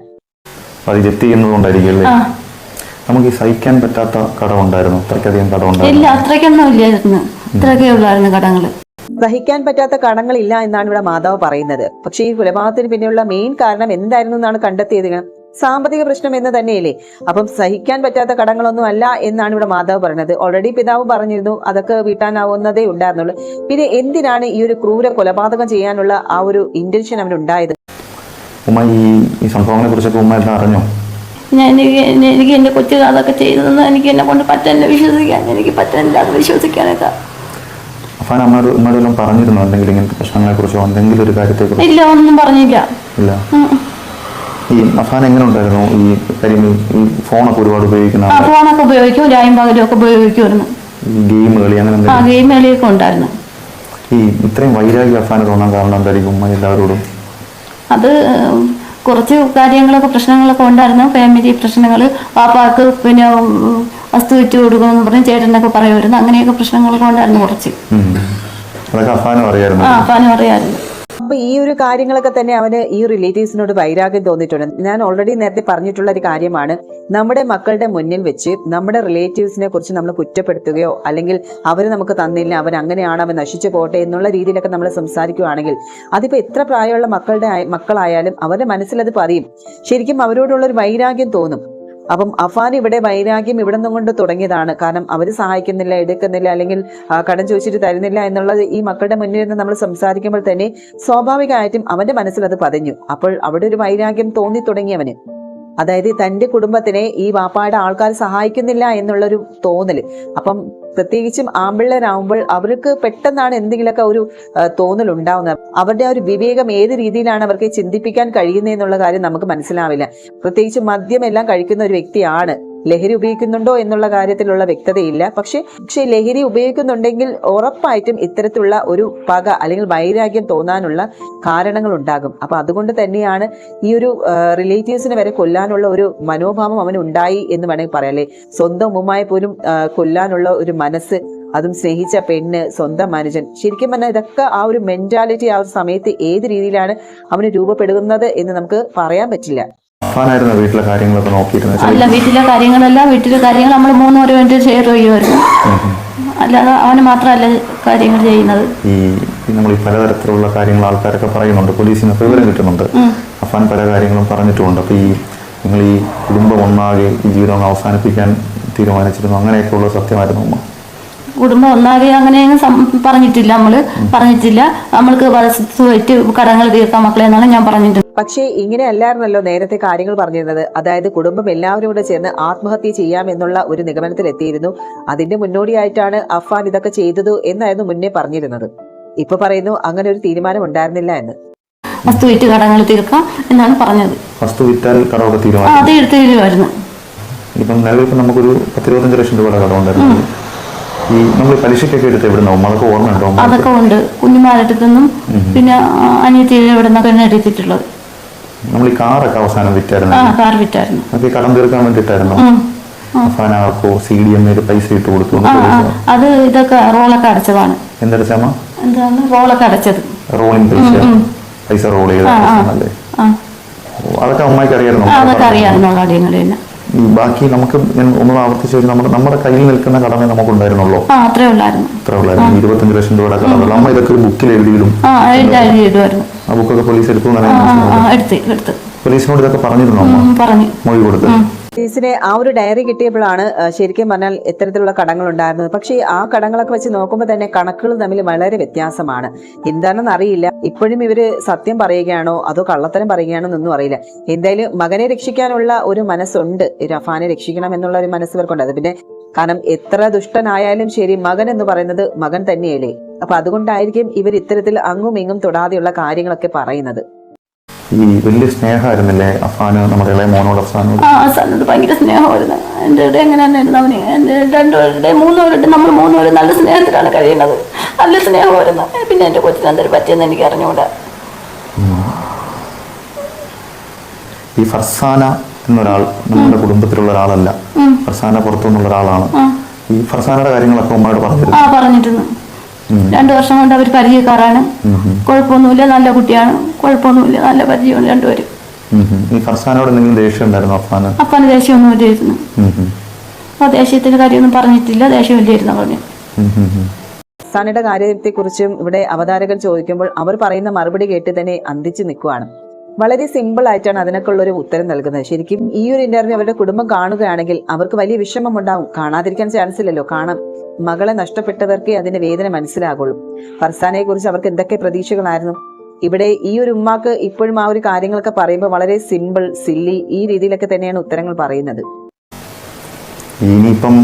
അത് ജപ്തി ചെയ്യുന്നതുകൊണ്ടായിരിക്കും അല്ലേ? നമുക്ക് ഈ സഹിക്കാൻ പറ്റാത്ത കടമുണ്ടായിരുന്നു. അത്രയ്ക്കധികം ഇല്ല കടമുണ്ടായിരുന്നു അത്രയ്ക്കൊന്നും ഇല്ലായിരുന്നു. ഇത്രയൊക്കെ ഉള്ളായിരുന്നു കടങ്ങൾ. സഹിക്കാൻ പറ്റാത്ത കടങ്ങളില്ല എന്നാണ് ഇവിടെ മാതാവ് പറയുന്നത്. പക്ഷേ ഈ കൊലപാതകത്തിന് പിന്നെയുള്ള മെയിൻ കാരണം എന്തായിരുന്നു എന്നാണ് കണ്ടെത്തിയത് സാമ്പത്തിക പ്രശ്നം എന്ന് തന്നെയല്ലേ? അപ്പം സഹിക്കാൻ പറ്റാത്ത കടങ്ങളൊന്നും അല്ല എന്നാണ് ഇവിടെ മാതാവ് പറഞ്ഞത് ഓൾറെഡി പിതാവ് പറഞ്ഞിരുന്നു അതൊക്കെ വീട്ടാനാവുന്നതേ ഉണ്ടായിരുന്നുള്ളൂ. പിന്നെ എന്തിനാണ് ഈ ഒരു ക്രൂര കൊലപാതകം ചെയ്യാനുള്ള ആ ഒരു ഇന്റൻഷൻ അവനുണ്ടായത് ഉമ്മ ഈ ഈ സംഭവങ്ങളെ കുറിച്ചൊക്കെ ഉമ്മ എല്ലാം അറിഞ്ഞോ? ഞാൻ എനിക്ക് എനിക്ക് എന്റെ കൊച്ചു കാതൊക്കെ ചെയ്തതെന്ന് എനിക്ക് എന്നെ കൊണ്ട് പറ്റുന്നില്ല വിശ്വസിക്കാൻ എനിക്ക് പറ്റുന്നില്ല അത് വിശ്വസിക്കാനൊക്കെ അഫാൻ അമ്മയോട് ഉമ്മയോട് എല്ലാം പറഞ്ഞിരുന്നോ? എന്തെങ്കിലും ഇങ്ങനത്തെ പ്രശ്നങ്ങളെ കുറിച്ചോ എന്തെങ്കിലും ഒരു കാര്യത്തെ കുറിച്ച് ഇല്ല ഒന്നും പറഞ്ഞില്ല. ഇല്ല. ഈ അഫാൻ എങ്ങനെ ഉണ്ടായിരുന്നു? ഈ കരിമീൻ ഈ- ഈ ഫോണൊക്കെ ഒരുപാട് ഉപയോഗിക്കുന്ന ആ ആളാ? ഫോണൊക്കെ ഉപയോഗിക്കും രായും പകലും ഒക്കെ ഉപയോഗിക്കുമായിരുന്നു. ഈ ഗെയിം കളി അങ്ങനെ ആ എന്തെങ്കിലും? ഗെയിം കളിയൊക്കെ ഉണ്ടായിരുന്നു. ഈ ഇത്രയും വൈരാഗ്യം അഫാന് തോന്നാൻ കാരണം എന്തായിരിക്കും ഉമ്മ എല്ലാവരോടും? അത് ഉം, കുറച്ച് കാര്യങ്ങളൊക്കെ പ്രശ്നങ്ങളൊക്കെ ഉണ്ടായിരുന്നു. ഫാമിലി പ്രശ്നങ്ങൾ പാപ്പാക്ക് പിന്നെ ഉം, വസ്തു വെച്ച് എന്ന് പറഞ്ഞ് ചേട്ടനൊക്കെ പറയുമായിരുന്നു. അങ്ങനെയൊക്കെ പ്രശ്നങ്ങളൊക്കെ ഉണ്ടായിരുന്നു കുറച്ച്. അഫാനും ആ അറിയാമായിരുന്നു അപ്പൊ ഈ ഒരു കാര്യങ്ങളൊക്കെ തന്നെ അവന് ഈ റിലേറ്റീവ്സിനോട് വൈരാഗ്യം തോന്നിയിട്ടുണ്ട്. ഞാൻ ഓൾറെഡി നേരത്തെ പറഞ്ഞിട്ടുള്ള ഒരു കാര്യമാണ്. നമ്മുടെ മക്കളുടെ മുന്നിൽ വെച്ച് നമ്മുടെ റിലേറ്റീവ്സിനെ കുറിച്ച് നമ്മൾ കുറ്റപ്പെടുത്തുകയോ അല്ലെങ്കിൽ അവർ നമുക്ക് തന്നില്ല അവൻ അങ്ങനെയാണ് അവൻ നശിച്ചു പോട്ടെ എന്നുള്ള രീതിയിലൊക്കെ നമ്മൾ സംസാരിക്കുകയാണെങ്കിൽ അതിപ്പോ എത്ര പ്രായമുള്ള മക്കളുടെ മക്കളായാലും അവരുടെ മനസ്സിൽ അത് പതിയും. ശരിക്കും അവരോടുള്ള ഒരു വൈരാഗ്യം തോന്നും. അപ്പം അഫാൻ ഇവിടെ വൈരാഗ്യം ഇവിടെ നിന്നും കൊണ്ട് തുടങ്ങിയതാണ്. കാരണം അവർ സഹായിക്കുന്നില്ല എടുക്കുന്നില്ല അല്ലെങ്കിൽ കടം ചോദിച്ചിട്ട് തരുന്നില്ല എന്നുള്ളത് ഈ മക്കളുടെ മുന്നിൽ നിന്ന് നമ്മൾ സംസാരിക്കുമ്പോൾ തന്നെ സ്വാഭാവികമായിട്ടും അവന്റെ മനസ്സിൽ അത് പതിഞ്ഞു. അപ്പോൾ അവിടെ ഒരു വൈരാഗ്യം തോന്നി തുടങ്ങിയവന്. അതായത് തന്റെ കുടുംബത്തിനെ ഈ വാപ്പായുടെ ആൾക്കാർ സഹായിക്കുന്നില്ല എന്നുള്ളൊരു തോന്നൽ അപ്പം പ്രത്യേകിച്ചും ആമ്പിള്ളേരാകുമ്പോൾ അവർക്ക് പെട്ടെന്നാണ് എന്തെങ്കിലുമൊക്കെ ഒരു തോന്നൽ ഉണ്ടാവുന്നത് അവരുടെ ആ ഒരു വിവേകം ഏത് രീതിയിലാണ് അവർക്ക് ചിന്തിപ്പിക്കാൻ കഴിയുന്നതെന്നുള്ള കാര്യം നമുക്ക് മനസ്സിലാവില്ല. പ്രത്യേകിച്ച് മദ്യം എല്ലാം കഴിക്കുന്ന ഒരു വ്യക്തിയാണ് ലഹരി ഉപയോഗിക്കുന്നുണ്ടോ എന്നുള്ള കാര്യത്തിലുള്ള വ്യക്തതയില്ല. പക്ഷേ പക്ഷെ ലഹരി ഉപയോഗിക്കുന്നുണ്ടെങ്കിൽ ഉറപ്പായിട്ടും ഇത്തരത്തിലുള്ള ഒരു പക അല്ലെങ്കിൽ വൈരാഗ്യം തോന്നാനുള്ള കാരണങ്ങൾ ഉണ്ടാകും അപ്പൊ അതുകൊണ്ട് തന്നെയാണ് ഈ ഒരു റിലേറ്റീവ്സിനെ വരെ കൊല്ലാനുള്ള ഒരു മനോഭാവം അവന് ഉണ്ടായി എന്ന് വേണമെങ്കിൽ പറയാം. അല്ലെ? സ്വന്തം ഉമ്മയെ പോലും കൊല്ലാനുള്ള ഒരു മനസ്സ് അതും സ്നേഹിച്ച പെണ്ണ് സ്വന്തം മനുഷ്യൻ ശരിക്കും പറഞ്ഞാൽ ഇതൊക്കെ ആ ഒരു മെന്റാലിറ്റി ആ ഒരു സമയത്ത് ഏത് രീതിയിലാണ് അവന് രൂപപ്പെടുന്നത് എന്ന് നമുക്ക് പറയാൻ പറ്റില്ല. അഫാനായിരുന്നു വീട്ടിലെ കാര്യങ്ങളൊക്കെ നോക്കിയിരുന്നത്. അല്ല വീട്ടിലെ കാര്യങ്ങളല്ല വീട്ടിലെ കാര്യങ്ങൾ നമ്മൾ മൂന്നുപേരും വേണ്ടി ഷെയർ ചെയ്യുമായിരുന്നു അല്ലാതെ അവന് മാത്രമല്ല കാര്യങ്ങൾ ചെയ്യുന്നത്. ഈ നമ്മൾ ഈ പലതരത്തിലുള്ള കാര്യങ്ങൾ ആൾക്കാരൊക്കെ പറയുന്നുണ്ട്. പോലീസിൽ നിന്നൊക്കെ വിവരം കിട്ടുന്നുണ്ട്. അഫാൻ പല കാര്യങ്ങളും പറഞ്ഞിട്ടുമുണ്ട് അപ്പൊ ഈ നിങ്ങൾ ഈ കുടുംബം ഒന്നാകെ ഈ ജീവിതം അവസാനിപ്പിക്കാൻ തീരുമാനിച്ചിരുന്നു. അങ്ങനെയൊക്കെയുള്ള സത്യമായിരുന്നു കുടുംബം ഒന്നാകെ അങ്ങനെ പറഞ്ഞിട്ടില്ല നമ്മൾ പറഞ്ഞിട്ടില്ല. നമ്മൾക്ക് വയസ്സുമായിട്ട് കടങ്ങൾ തീർക്കാം മക്കളെ എന്നാണ് ഞാൻ പറഞ്ഞിട്ടുണ്ട്. പക്ഷേ ഇങ്ങനെ അല്ലായിരുന്നല്ലോ നേരത്തെ കാര്യങ്ങൾ പറഞ്ഞിരുന്നത്. അതായത് കുടുംബം എല്ലാവരും കൂടെ ചേർന്ന് ആത്മഹത്യ ചെയ്യാം എന്നുള്ള ഒരു നിഗമനത്തിൽ എത്തിയിരുന്നു അതിന്റെ മുന്നോടിയായിട്ടാണ് അഫ്വാൻ ഇതൊക്കെ ചെയ്തത് എന്നായിരുന്നു മുന്നേ പറഞ്ഞിരുന്നത്. ഇപ്പൊ പറയുന്നു അങ്ങനെ ഒരു തീരുമാനം ഉണ്ടായിരുന്നില്ല എന്ന്. വസ്തു വിറ്റ് കടങ്ങൾ തീർക്കാം എന്നാണ് പറഞ്ഞത്. വസ്തു വിറ്റാൽ കടമൊക്കെ തരുമായിരുന്നു ഇപ്പം നിലവിൽ നമുക്കൊരു പത്തിരുപത്തഞ്ച് ലക്ഷം രൂപയുടെ കടമുണ്ടായിരുന്നു ഈ നമ്മൾ പലിശക്കൊക്കെ എടുത്ത് എവിടുന്നോ? അതൊക്കെ ഓർമ്മയുണ്ടോ? അതൊക്കെ ഉണ്ട്. കുഞ്ഞുമാരുടെ നിന്നും പിന്നെ അനിയത്തി ഇവിടെ നിന്നൊക്കെ എടുത്തിട്ടുള്ളത് നമ്മൾ ഈ കാറൊക്കെ അവസാനം വിറ്റായിരുന്നു? കാർ വിറ്റായിരുന്നു. അത് കടം തീർക്കാൻ വേണ്ടിയിട്ടായിരുന്നു. അവസാനമാർക്കോ സി ഡി എം പൈസ ഇട്ട് കൊടുത്തു അത് ഇതൊക്കെ റോളൊക്കെ അടച്ചതാണ്. എന്തടിച്ചാമ എന്താണ്? റോളൊക്കെ അടച്ചത്. റോളിംഗ് പൈസ പൈസ റോൾ ചെയ്ത അതൊക്കെ അമ്മയ്ക്ക് അറിയാമായിരുന്നു അതൊക്കെ അറിയാമായിരുന്നു കാര്യങ്ങൾ തന്നെ. ബാക്കി നമുക്ക് ഞാൻ ഒന്ന് ആവർത്തിച്ച് കഴിഞ്ഞാൽ നമ്മുടെ നമ്മുടെ കയ്യിൽ നിൽക്കുന്ന കടമേ നമുക്ക് ഉണ്ടായിരുന്നുള്ളൂ അത്രേ ഉള്ളായിരുന്നു. ഇരുപത്തഞ്ച് ലക്ഷം രൂപയുടെ കടമല്ല അമ്മ ഇതൊക്കെ ഒരു ബുക്കിൽ എഴുതിയിടും ആ ബുക്കൊക്കെ പോലീസ് എടുത്തു പോലീസിനോട് ഇതൊക്കെ പറഞ്ഞിരുന്നു അമ്മ? പറഞ്ഞു. മൊഴി കൊടുത്ത്. പോലീസിനെ ആ ഒരു ഡയറി കിട്ടിയപ്പോഴാണ് ശരിക്കും പറഞ്ഞാൽ ഇത്തരത്തിലുള്ള കടങ്ങൾ ഉണ്ടായിരുന്നത് പക്ഷേ ആ കടങ്ങളൊക്കെ വെച്ച് നോക്കുമ്പോൾ തന്നെ കണക്കുകൾ തമ്മിൽ വളരെ വ്യത്യാസമാണ്. എന്താണെന്ന് അറിയില്ല. ഇപ്പോഴും ഇവർ സത്യം പറയുകയാണോ അതോ കള്ളത്തരം പറയുകയാണോ എന്നൊന്നും അറിയില്ല. എന്തായാലും മകനെ രക്ഷിക്കാനുള്ള ഒരു മനസ്സുണ്ട്. റഫാനെ രക്ഷിക്കണം എന്നുള്ള ഒരു മനസ്സ് ഇവർക്കുണ്ട്. അത് പിന്നെ കാരണം എത്ര ദുഷ്ടനായാലും ശരി മകൻ എന്ന് പറയുന്നത് മകൻ തന്നെയല്ലേ. അപ്പൊ അതുകൊണ്ടായിരിക്കും ഇവർ ഇത്തരത്തിൽ അങ്ങും ഇങ്ങും തൊടാതെയുള്ള കാര്യങ്ങളൊക്കെ പറയുന്നത്. ഈ വലിയ സ്നേഹമായിരുന്നില്ലേ അഫാന് നമ്മുടെ ഇളയ മോനോട് അഫ്സാനോട് ആ സന്നദ്ധ ഭയങ്കര സ്നേഹമായിരുന്നു. എന്റെ ഇവിടെ എങ്ങനെ തന്നെയായിരുന്നു അവന്? എന്റെ രണ്ടുപേരുടെ മൂന്നുപേരുടെ നമ്മൾ മൂന്നുപേരും നല്ല സ്നേഹത്തിലാണ് കഴിയുന്നത്. നല്ല സ്നേഹമായിരുന്നു. പിന്നെ എന്റെ കൊച്ചിന് എന്തൊരു പറ്റിയെന്ന് എനിക്ക് അറിഞ്ഞുകൂടാ. ഈ ഫർസാന എന്നൊരാൾ നമ്മുടെ കുടുംബത്തിലുള്ള ഒരാളല്ല. ഫർസാന പുറത്തുനിന്നുള്ള ഒരാളാണ്. ഈ ഫർസാനയുടെ കാര്യങ്ങളൊക്കെ ഉമ്മയോട് പറഞ്ഞിരുന്നു. പറഞ്ഞിരുന്നു. രണ്ടു വർഷം കൊണ്ട് അവർ പരിചയക്കാരാണ്. കുഴപ്പമൊന്നുമില്ല നല്ല കുട്ടിയാണ്. കുഴപ്പമൊന്നുമില്ല നല്ല പരിചയമാണ് രണ്ടുപേരും. ഈ ഫർസാനോട് എന്തെങ്കിലും ദേഷ്യം ഉണ്ടായിരുന്നു അഫാന് അപ്പാന് ദേഷ്യമൊന്നും ഇല്ലായിരുന്നു. ഉം ദേഷ്യത്തിന്റെ കാര്യമൊന്നും പറഞ്ഞിട്ടില്ല ദേഷ്യമില്ലായിരുന്നു പറഞ്ഞു. സനയുടെ കാര്യത്തെക്കുറിച്ചും ഇവിടെ അവതാരകർ ചോദിക്കുമ്പോൾ അവർ പറയുന്ന മറുപടി കേട്ട് തന്നെ അന്തിച്ചു നിൽക്കുവാണ്. വളരെ സിമ്പിൾ ആയിട്ടാണ് അതിനൊക്കെയുള്ള ഒരു ഉത്തരം നൽകുന്നത്. ശരിക്കും ഈ ഒരു ഇന്റർവ്യൂ അവരുടെ കുടുംബം കാണുകയാണെങ്കിൽ അവർക്ക് വലിയ വിഷമം ഉണ്ടാവും. കാണാതിരിക്കാൻ ചാൻസ് ഇല്ലല്ലോ. കാണാം. മകളെ നഷ്ടപ്പെട്ടവർക്ക് അതിന്റെ വേദന മനസ്സിലാകുള്ളൂ. ഫർസാനയെ കുറിച്ച് അവർക്ക് എന്തൊക്കെ പ്രതീക്ഷകളായിരുന്നു? ഇവിടെ ഈ ഒരു ഉമ്മാക്ക് ഇപ്പോഴും ആ ഒരു കാര്യങ്ങളൊക്കെ പറയുമ്പോൾ വളരെ സിമ്പിൾ സില്ലി ഈ രീതിയിലൊക്കെ തന്നെയാണ് ഉത്തരങ്ങൾ പറയുന്നത്. ഇനിയിപ്പം.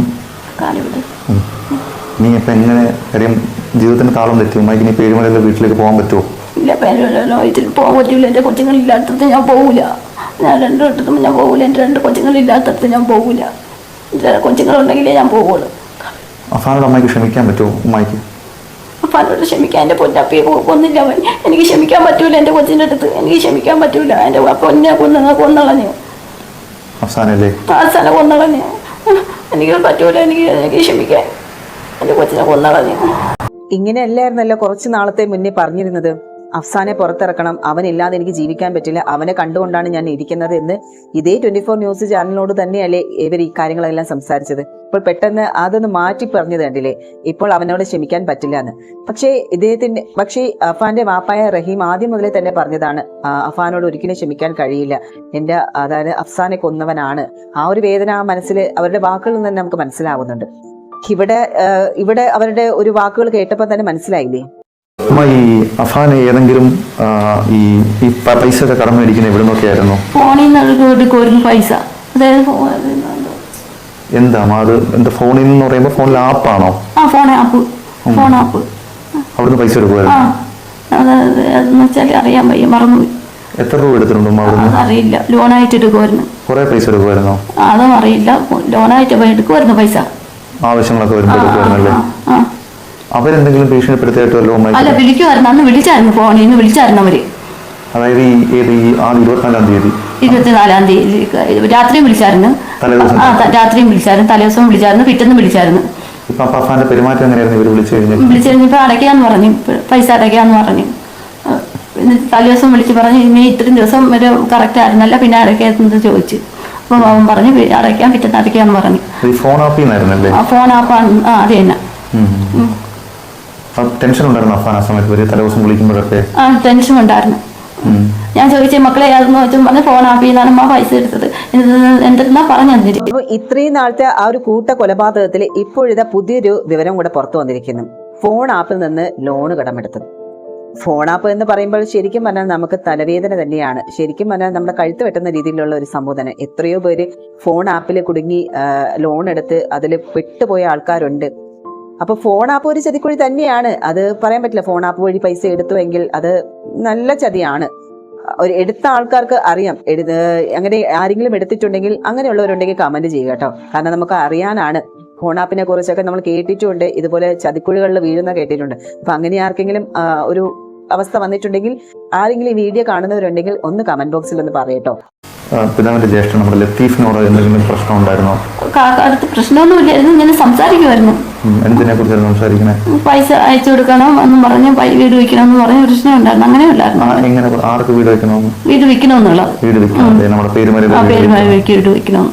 ഇനി ഇപ്പം എങ്ങനെ കാര്യം ജീവിതത്തിന് താളം തെറ്റി? ഉമ്മയ്ക്ക് ഇനി പേരുമലയിലെ വീട്ടിലേക്ക് പോകാൻ പറ്റുമോ? ഇല്ല പേരല്ലോ ഇതിൽ പോകാൻ പറ്റില്ല എന്റെ കൊച്ചുങ്ങളില്ലാത്തടത്ത് ഞാൻ പോകില്ല ഞാൻ രണ്ട് വട്ടത്തും ഞാൻ പോകില്ല എന്റെ രണ്ട് കൊച്ചുങ്ങളില്ലാത്തടത്ത് ഞാൻ പോകില്ല കൊച്ചുങ്ങളുണ്ടെങ്കിലേ ഞാൻ പോകുള്ളൂ അഫാനോട് അമ്മയ്ക്ക് ക്ഷമിക്കാൻ പറ്റുമോ? ഉമ്മയ്ക്ക്? അഫാനോട് ക്ഷമിക്കാൻ എന്റെ പൊന്നപ്പയെ കൊന്നില്ല അവൻ. എനിക്ക് ക്ഷമിക്കാൻ പറ്റൂല എന്റെ കൊച്ചിന്റെ അടുത്ത്. എനിക്ക് ക്ഷമിക്കാൻ പറ്റൂല. എന്റെ പൊന്നെ കൊന്നങ്ങ കൊന്നളഞ്ഞു. അഫ്സാനല്ലേ ആ സ്ഥലം കൊന്നളഞ്ഞു. എനിക്ക് പറ്റൂല. എനിക്ക് എനിക്ക് ക്ഷമിക്കാൻ എന്റെ കൊച്ചിനെ കൊന്നളഞ്ഞു. ഇങ്ങനെയല്ലായിരുന്നല്ലോ കുറച്ച് നാളത്തെ മുന്നേ പറഞ്ഞിരുന്നത്. അഫ്സാനെ പുറത്തിറക്കണം. അവനില്ലാതെ എനിക്ക് ജീവിക്കാൻ പറ്റില്ല. അവനെ കണ്ടുകൊണ്ടാണ് ഞാൻ ഇരിക്കുന്നത് എന്ന് ഇതേ ട്വന്റി ഫോർ ന്യൂസ് ചാനലിനോട് തന്നെയല്ലേ ഇവർ ഈ കാര്യങ്ങളെല്ലാം സംസാരിച്ചത്. ഇപ്പോൾ പെട്ടെന്ന് അതൊന്ന് മാറ്റി പറഞ്ഞത് കണ്ടില്ലേ? ഇപ്പോൾ അവനോട് ക്ഷമിക്കാൻ പറ്റില്ല എന്ന് പക്ഷേ ഇദ്ദേഹത്തിന്റെ പക്ഷേ അഫാന്റെ വാപ്പായ റഹീം ആദ്യം മുതലേ തന്നെ പറഞ്ഞതാണ് അഫാനോട് ഒരിക്കലും ക്ഷമിക്കാൻ കഴിയില്ല. എന്റെ അതായത് അഫ്സാനെ കൊന്നവനാണ്. ആ ഒരു വേദന ആ മനസ്സിൽ അവരുടെ വാക്കുകളിൽ നിന്ന് തന്നെ നമുക്ക് മനസ്സിലാവുന്നുണ്ട്. ഇവിടെ ഇവിടെ അവരുടെ ഒരു വാക്കുകൾ കേട്ടപ്പോൾ തന്നെ മനസ്സിലായില്ലേ? അമ്മ ഈ അഫാനെ ഏതെങ്കിലും ഈ ഈ പൈസ ഒക്കെ കടം മേടിക്കുന്ന എവിടെ നിന്നൊക്കെയായിരുന്നു ഫോണിൽ നിന്ന് പൈസ. അതായത് ഫോ- എന്താ അമ്മ അത് എന്താ ഫോണിൽ നിന്ന് പറയുമ്പോൾ ഫോണിൽ ആപ്പാണോ ആ ഫോൺ ആപ്പ് ഫോൺ ആപ്പ് അവിടുന്ന് പൈസ ആ എടുക്കുമായിരുന്നു അത് എന്ന് വെച്ചാൽ അറിയാൻ വയ്യ മറന്നു എത്ര രൂപ എടുത്തിട്ടുണ്ട് അവിടുന്ന്? ലോൺ ലോണായിട്ട് എടുക്കുമായിരുന്നു കുറെ പൈസ എടുക്കുമായിരുന്നോ ആ, അതും അറിയില്ല. ലോണായിട്ട് എടുക്കുമായിരുന്നു പൈസ. ആവശ്യങ്ങളൊക്കെ വരുമ്പോൾ എടുക്കുമായിരുന്നല്ലേ ആ, ആ. അവരെന്തെങ്കിലും ഭീഷണിപ്പെടുത്തിയായിട്ട് അമ്മ അല്ല വിളിക്കുമായിരുന്നു അന്ന് വിളിച്ചായിരുന്നു ഫോണിൽ നിന്ന് വിളിച്ചായിരുന്നു അവർ. അതായത് ഈ ഏത് ഈ ആ ഇരുപത്തിനാലാം തീയതി. ഇരുപത്തിനാലാം തീയതി രാത്രിയും വിളിച്ചായിരുന്നു. ആ രാത്രിയും വിളിച്ചായിരുന്നു. തലേദിവസം വിളിച്ചായിരുന്നു. പിറ്റേന്ന് വിളിച്ചായിരുന്നു. വിളിച്ചിരുന്നപ്പോ പെരുമാറ്റം എങ്ങനെയായിരുന്നു? ഇവർ വിളിച്ചു അടയ്ക്കാന്ന് പറഞ്ഞു. പൈസ അടയ്ക്കാന്ന് പറഞ്ഞു. തലേദിവസം വിളിച്ച് പറഞ്ഞു ഇനി ഇത്രയും ദിവസം ഒരു കറക്റ്റ് ആയിരുന്നല്ല പിന്നെ അടയ്ക്കാന്ന് ചോദിച്ചു. അപ്പം അവൻ പറഞ്ഞു അടയ്ക്കാൻ അടയ്ക്കാം പിറ്റേന്ന് അടയ്ക്കാന്ന് പറഞ്ഞു. ഫോൺ ഓഫ് ഫോൺ ആപ്പാണ് ആ അത് തന്നെ. ടെൻഷൻ ഉണ്ടായിരുന്നു അഫാൻ ആ സമയത്ത്? ഇവർ തലേദിവസം വിളിക്കുമ്പോഴൊക്കെ? ആ ടെൻഷൻ ഉണ്ടായിരുന്നു. ഞാൻ ചോദിച്ചേ മക്കളെ അതെന്ന് വെച്ചും പറഞ്ഞ് ഫോൺ ആപ്പ് നിന്നാണ് അമ്മ പൈസ എടുത്തത്. എന്തെന്നാ പറഞ്ഞു തന്നിട്ട് അപ്പൊ ഇത്രയും നാളത്തെ ആ ഒരു കൂട്ട കൊലപാതകത്തിൽ ഇപ്പോഴത്തെ പുതിയൊരു വിവരം കൂടെ പുറത്തു വന്നിരിക്കുന്നു. ഫോൺ ആപ്പിൽ നിന്ന് ലോൺ കടമെടുത്തത്. ഫോൺ ആപ്പ് എന്ന് പറയുമ്പോൾ ശരിക്കും പറഞ്ഞാൽ നമുക്ക് തലവേദന തന്നെയാണ്. ശരിക്കും പറഞ്ഞാൽ നമ്മുടെ കഴുത്ത് വെട്ടുന്ന രീതിയിലുള്ള ഒരു തന്നെ. എത്രയോ പേര് ഫോൺ ആപ്പിൽ കുടുങ്ങി ലോൺ എടുത്ത് അതിൽ പെട്ടുപോയ ആൾക്കാരുണ്ട്. അപ്പൊ ഫോൺ ആപ്പ് ഒരു ചതിക്കുഴി തന്നെയാണ്. അത് പറയാൻ പറ്റില്ല ഫോൺ ആപ്പ് വഴി പൈസ എടുത്തുവെങ്കിൽ അത് നല്ല ചതിയാണ്. ഒരു എടുത്ത ആൾക്കാർക്ക് അറിയാം. എടുത്ത് അങ്ങനെ ആരെങ്കിലും എടുത്തിട്ടുണ്ടെങ്കിൽ അങ്ങനെയുള്ളവരുണ്ടെങ്കിൽ കമന്റ് ചെയ്യുക കേട്ടോ. കാരണം നമുക്ക് അറിയാനാണ്. ഫോൺ ആപ്പിനെ കുറിച്ചൊക്കെ നമ്മൾ കേട്ടിട്ടുണ്ട്. ഇതുപോലെ ചതിക്കുഴികളിൽ വീഴുന്ന കേട്ടിട്ടുണ്ട്. അപ്പൊ അങ്ങനെ ആർക്കെങ്കിലും ഒരു അവസ്ഥ വന്നിട്ടുണ്ടെങ്കിൽ ആരെങ്കിലും ഈ വീഡിയോ കാണുന്നവരുണ്ടെങ്കിൽ ഒന്ന് കമന്റ് ബോക്സിൽ ഒന്ന് പറയട്ടോ പിന്നെ പിതാവിന്റെ ജ്യേഷ്ഠൻ നമ്മുടെ ലത്തീഫിനോട് എന്തെങ്കിലും പ്രശ്നം ഉണ്ടായിരുന്നോ? അടുത്ത് പ്രശ്നമൊന്നുമില്ലായിരുന്നു. ഇങ്ങനെ സംസാരിക്കുമായിരുന്നു. എന്തിനെ കുറിച്ചാണ് സംസാരിക്കണേ? പൈസ അയച്ചു കൊടുക്കണം എന്നും പറഞ്ഞ് വീട് വെക്കണം എന്ന് പറഞ്ഞ പ്രശ്നം ഉണ്ടായിരുന്നു. അങ്ങനെ ഉണ്ടായിരുന്നു എങ്ങനെ ആർക്ക് വീട് വെക്കണമെന്ന് വീട് വെക്കണമെന്നുള്ള വീട് വെക്കണം നമ്മുടെ പേരുമരി വീട് വെക്കണം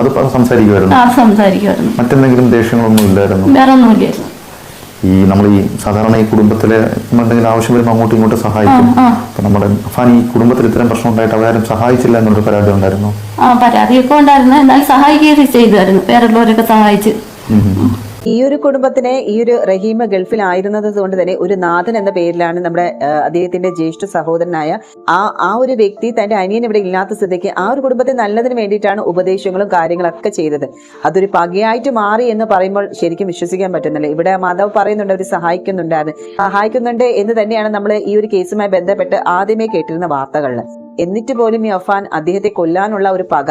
അത് സംസാരിക്കുമായിരുന്നു ആ സംസാരിക്കുമായിരുന്നു മറ്റെന്തെങ്കിലും ദേഷ്യങ്ങളൊന്നും ഇല്ലായിരുന്നു? വേറെ ഒന്നുമില്ലായിരുന്നു ഈ നമ്മൾ ഈ സാധാരണ ഈ കുടുംബത്തിലെ എന്തെങ്കിലും ആവശ്യം വരുമ്പോൾ അങ്ങോട്ടും ഇങ്ങോട്ടും സഹായിക്കും. അപ്പൊ നമ്മുടെ അഫാൻ ഈ കുടുംബത്തിൽ ഇത്തരം പ്രശ്നം ഉണ്ടായിട്ട് അവരാരും സഹായിച്ചില്ല എന്നൊരു പരാതി ഉണ്ടായിരുന്നു? ആ പരാതിയൊക്കെ ഉണ്ടായിരുന്നു. എന്നാൽ സഹായിക്കുകയൊക്കെ ചെയ്തായിരുന്നു. വേറുള്ളവരൊക്കെ സഹായിച്ച്. ഈ ഒരു കുടുംബത്തിനെ ഈ ഒരു റഹീമ ഗൾഫിലായിരുന്നത് കൊണ്ട് തന്നെ ഒരു നാഥൻ എന്ന പേരിലാണ് നമ്മുടെ അദ്ദേഹത്തിന്റെ ജ്യേഷ്ഠ സഹോദരനായ ആ ആ ഒരു വ്യക്തി തന്റെ അനിയൻ ഇവിടെ ഇല്ലാത്ത സ്ഥിതിക്ക് ആ ഒരു കുടുംബത്തെ നല്ലതിന് വേണ്ടിയിട്ടാണ് ഉപദേശങ്ങളും കാര്യങ്ങളൊക്കെ ചെയ്തത്. അതൊരു പകയായിട്ട് മാറി എന്ന് പറയുമ്പോൾ ശരിക്കും വിശ്വസിക്കാൻ പറ്റുന്നില്ല. ഇവിടെ മാധവ് പറയുന്നുണ്ട് അവർ സഹായിക്കുന്നുണ്ടായിരുന്നു സഹായിക്കുന്നുണ്ട് എന്ന് തന്നെയാണ് നമ്മൾ ഈ ഒരു കേസുമായി ബന്ധപ്പെട്ട് ആദ്യമേ കേട്ടിരുന്ന വാർത്തകളിൽ എന്നിട്ട് പോലും ഈ അഫാൻ അദ്ദേഹത്തെ കൊല്ലാനുള്ള ഒരു പക